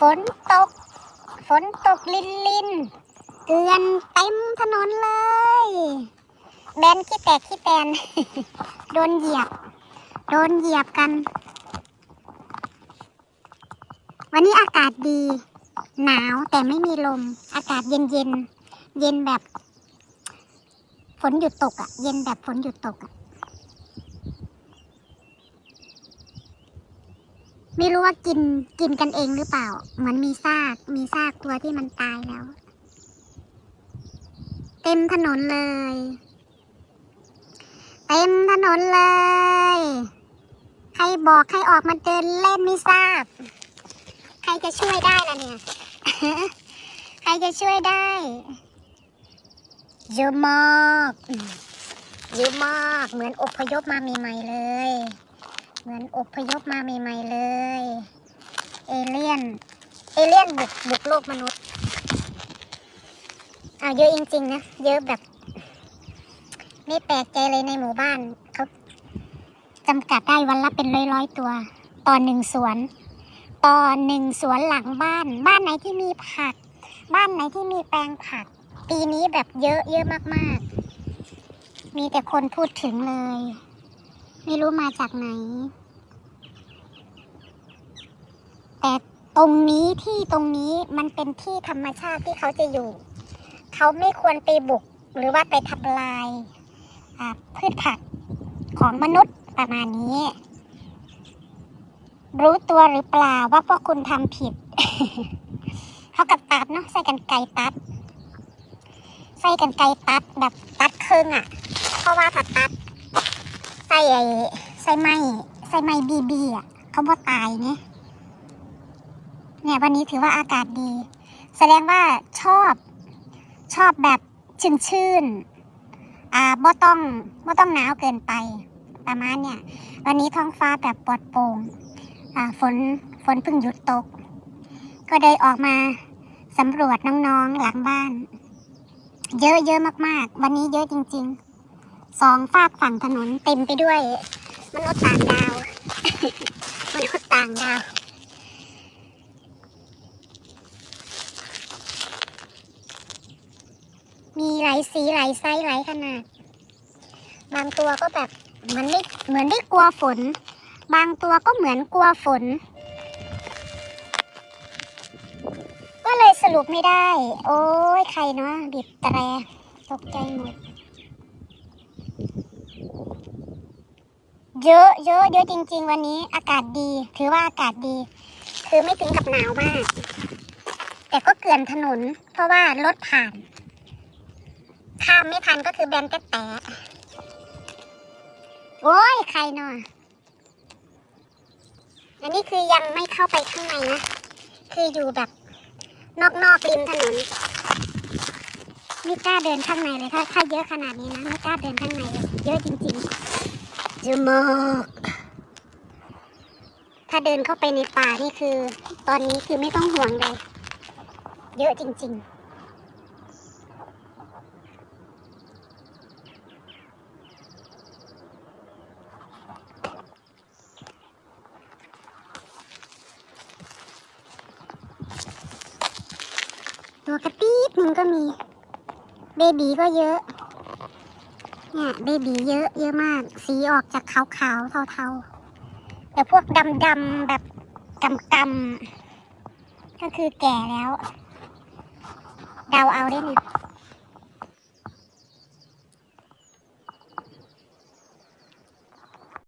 ฝนตก ฝนตกลินลินเกลือนเต็มถนนเลย แบนขี้แตกขี้แตน โดนเหยียบ โดนเหยียบกัน วันนี้อากาศดี หนาวแต่ไม่มีลม อากาศเย็นเย็น เย็นแบบ ฝนหยุดตกอะ่ะ เย็นแบบฝนหยุดตกอะ่ะ ไม่รู้ว่ากินกินกันเองหรือเปล่า เหมือนมีซาก มีซากตัวที่มันตายแล้ว เต็มถนนเลย เต็มถนนเลย ใครบอกให้ออกมาเดินเล่นไม่ทราบ ใครจะช่วยได้ล่ะเนี่ย ใครจะช่วยได้เยอะมากเยอะมาก เหมือนอพยพมาใหม่ๆเลย เหมือนอพยพมาใหม่ๆเลย เอเลี่ยน เอเลี่ยนบุกบุกโลกมนุษย์อาเยอะจริงๆนะ เยอะแบบ ไม่แปลกใจเลยในหมู่บ้านเขาจำกัดได้วันละเป็นร้อยๆตัว ต่อหนึ่งสวน ต่อหนึ่งสวนหลังบ้าน บ้านไหนที่มีผัก บ้านไหนที่มีแปลงผัก ปีนี้แบบเยอะเยอะมากๆ มีแต่คนพูดถึงเลย ไม่รู้มาจากไหน แต่ตรงนี้ที่ตรงนี้มันเป็นที่ธรรมชาติที่เขาจะอยู่ เขาไม่ควรไปบุกหรือว่าไปทำลายพืชผักของมนุษย์ประมาณนี้ รู้ตัวหรือเปล่าว่าพวกคุณทำผิดเขากับตัดเนาะใส่กันไกตัดใส่กันไกตัดแบบตัดครึ่งอะ่ะ เพราะว่าถ้าตัดใส่ไอ้ใส่ไม้ใส่ไม้บีบีอะเขาบ่ตายเนี่ย เนี่ยวันนี้ถือว่าอากาศดี แสดงว่าชอบ ชอบแบบชื้นชื่นอ่าบ่ต้องบ่ต้องหนาวเกินไป ประมาณเนี่ย วันนี้ท้องฟ้าแบบปลอดโปร่งอ่าฝนฝนเพิ่งหยุดตก ก็เลยออกมาสำรวจน้องๆหลังบ้าน เยอะเยอะมากๆ วันนี้เยอะจริงๆสองฝากฝั่งถนนเต็มไปด้วยมนุษย์ต่างดาวมนุษย์ต่างดาว มีหลายสีหลายไซส์หลายขนาด บางตัวก็แบบเหมือนไม่เหมือนได้กลัวฝน บางตัวก็เหมือนกลัวฝน ก็เลยสรุปไม่ได้ โอ้ยใครเนาะบีบแตรตกใจหมด เยอะเยอะเยอะจริง ๆ วันนี้อากาศดี ถือว่าอากาศดี คือไม่ถึงกับหนาวมาก แต่ก็เกลื่อนถนน เพราะว่ารถผ่าน ข้ามไม่ทันก็คือแบนแตะแตะโอ้ย ใครเนาะอันนี้คือยังไม่เข้าไปข้างในนะ คืออยู่แบบ นอกๆริมถนน ไม่กล้าเดินข้างในเลยถ้าถ้าเยอะขนาดนี้นะ ไม่กล้าเดินข้างในเลยเยอะจริงๆเยอะมากถ้าเดินเข้าไปในป่านี่คือ ตอนนี้คือไม่ต้องห่วงเลย เยอะจริง ๆ ตัวกระตี๊ดหนึ่งก็มี เบบีก็เยอะ เนี่ยเบบีเยอะเยอะมาก สีออกจากขาวๆเทาๆ แต่พวกดำๆแบบกำกำก็คือแก่แล้ว เดาเอาได้เนี่ย